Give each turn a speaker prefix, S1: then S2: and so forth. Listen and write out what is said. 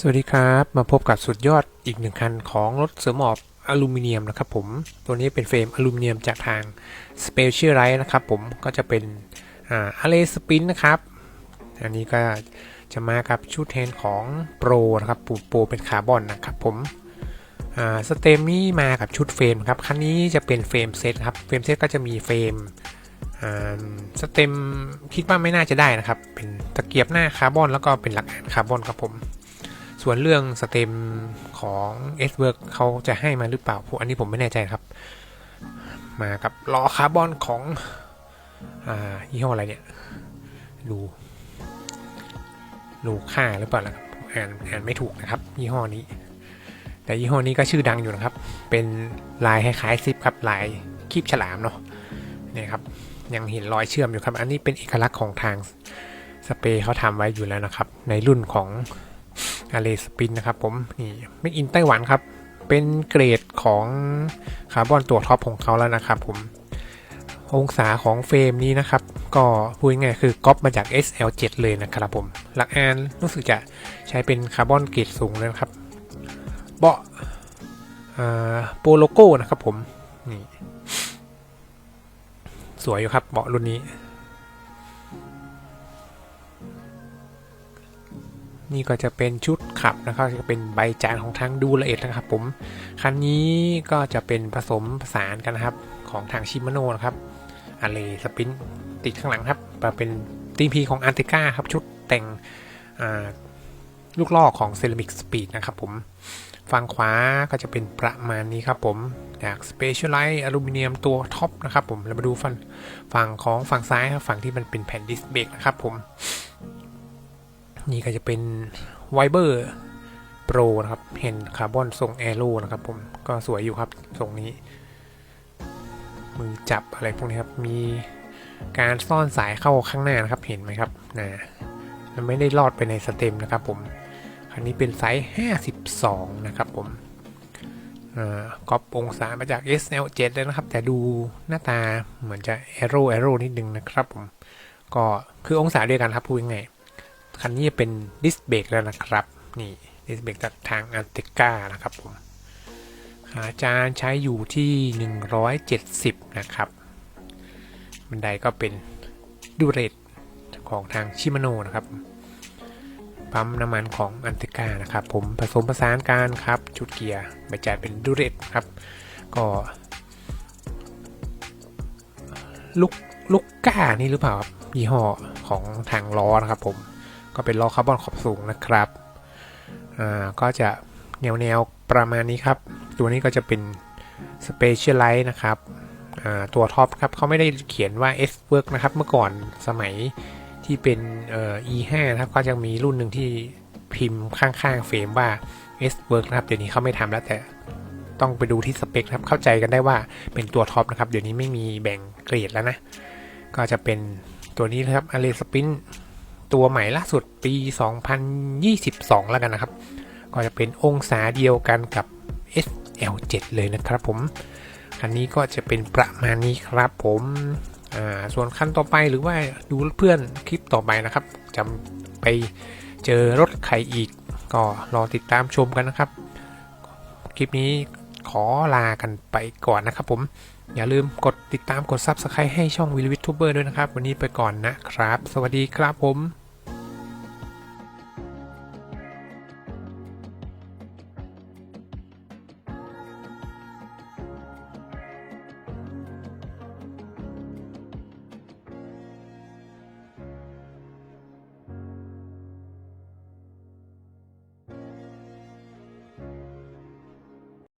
S1: สวัสดีครับ มาพบกับสุดยอดอีกหนึ่งคันของรถเสริมหมอบอลูมิเนียมนะครับผมตัวนี้เป็นเฟรมอลูมิเนียมจากทาง s p e c i a l i z e นะครับผมก็จะเป็นอาอะเลสปินนะครับ อันนี้ก็จะมากับชุดแทนของโปรนะครับปูโปรเป็นคาร์บอนนะครับผมสเต็มนี้มากับชุดเฟรมครับคันนี้จะเป็นเฟรมเซตครับเฟรมเซตก็จะมีเฟรมสเต็มคิดว่าไม่น่าจะได้นะครับ เป็นตะเกียบหน้าคาร์บอนแล้วก็เป็นหลักอ่านคาร์บอนครับผม ส่วนเรื่องสเต็มของ s w o r k เขาจะให้มาหรือเปล่าพวกอันนี้ผมไม่แน่ใจครับ มากับล้อคาร์บอนของอ่ายี่ห้ออะไรเนี่ยดูลูค่าหรือเปล่าล่ะครับอ่านอ่านไม่ถูกนะครับ ยี่ห้อนี้ แต่ยี่ห้อนี้ก็ชื่อดังอยู่นะครับ เป็นลายคล้ายๆซิปครับลายคีบฉลามเนาะเนี่ยครับยังเห็นรอยเชื่อมอยู่ครับ อันนี้เป็นเอกลักษณ์ของทางสเปรย์เขาทำไว้อยู่แล้วนะครับ ในรุ่นของ อาเลสปินนะครับผมนี่ไม่อินไต้หวันครับ เป็นเกรดของคาร์บอนตัวท็อปของเขาแล้วนะครับผมองศาของเฟรมนี้นะครับ ก็พูดง่ายคือก๊อปมาจาก SL7 เลยนะครับผม หลักอานรู้สึกจะใช้เป็นคาร์บอนเกรดสูงเลยนะครับ เบาะโปโลโก้นะครับผม นี่ สวยอยู่ครับเบาะรุ่นนี้ นี่ก็จะเป็นชุดขับนะครับจะเป็นใบจานของทางดูละเอียดนะครับ ผมคันนี้ก็จะเป็นผสมผสานกันนะครับของทางชิมาโนนะครับอาเลสปินติดข้างหลังครับมาเป็นตีพีของอันติก้าครับชุดแต่งลูกลอของเซรามิกสปีดนะครับผมฝั่งขวาก็จะเป็นประมาณนี้ครับผมจาก Specialized อลูมิเนียมตัวท็อปนะครับผมแล้วมาดูฝั่งฝั่งของฝั่งซ้ายครับฝั่งที่มันเป็นแผ่นดิสเบรกนะครับผม นี่ก็จะเป็นไวเบอร์โปรนะครับ เห็นคาร์บอนทรงแอโร่นะครับผม ก็สวยอยู่ครับทรงนี้ มือจับอะไรพวกนี้ครับ มีการซ่อนสายเข้าข้างหน้านะครับ เห็นไหมครับนะมันไม่ได้ลอดไปในสเต็มนะครับผม คันนี้เป็นไซส์ 52 นะครับผมก๊อปองศามาจาก SL7 เลยนะครับ แต่ดูหน้าตาเหมือนจะแอโร่แอโร่นิดนึงนะครับผม ก็คือองศาเดียวกันครับพูดง่ายๆ คันนี้จะเป็นดิสเบรกแล้วนะครับ นี่ดิสเบรกจากทางอันเตก้านะครับผมขาจานใช้อยู่ที่ 170 นะครับ บันไดก็เป็นดูเรตของทางชิมาโนนะครับ ปั๊มน้ำมันของอันเตก้านะครับ ผมผสมผสานกันครับจุดเกียร์ใบจ่ายเป็นดูเรตครับ ก็ลุกลุกก้านี่หรือเปล่ายี่ห้อของทางล้อนะครับผม ก็เป็นล้อคาร์บอนขอบสูงนะครับอ่าก็จะแนวแนวประมาณนี้ครับ ตัวนี้ก็จะเป็น Specialized นะครับอ่าตัวท็อปครับเขาไม่ได้เขียนว่า S Work นะครับ เมื่อก่อนสมัยที่เป็นเอ่อ E5 นะครับก็จะมีรุ่นหนึ่งที่พิมพ์ข้างๆเฟรมว่า S Work นะครับ เดี๋ยวนี้เขาไม่ทำแล้วแต่ต้องไปดูที่สเปคครับเข้าใจกันได้ว่าเป็นตัวท็อปนะครับ เดี๋ยวนี้ไม่มีแบ่งเกรดแล้วนะ ก็จะเป็นตัวนี้นะครับ a l e Spin ตัวใหม่ล่าสุดปี 2022 แล้วกันนะครับ ก็จะเป็นองศาเดียวกันกับ SL7 เลยนะครับผม คันนี้ก็จะเป็นประมาณนี้ครับผมอ่าส่วนคันต่อไปหรือว่าดูเพื่อนคลิปต่อไปนะครับจะไปเจอรถใครอีก ก็รอติดตามชมกันนะครับ คลิปนี้ขอลากันไปก่อนนะครับผม อย่าลืมกดติดตามกด Subscribe ให้ช่องวิลวิททูเบอร์ด้วยนะครับ วันนี้ไปก่อนนะครับ สวัสดีครับผม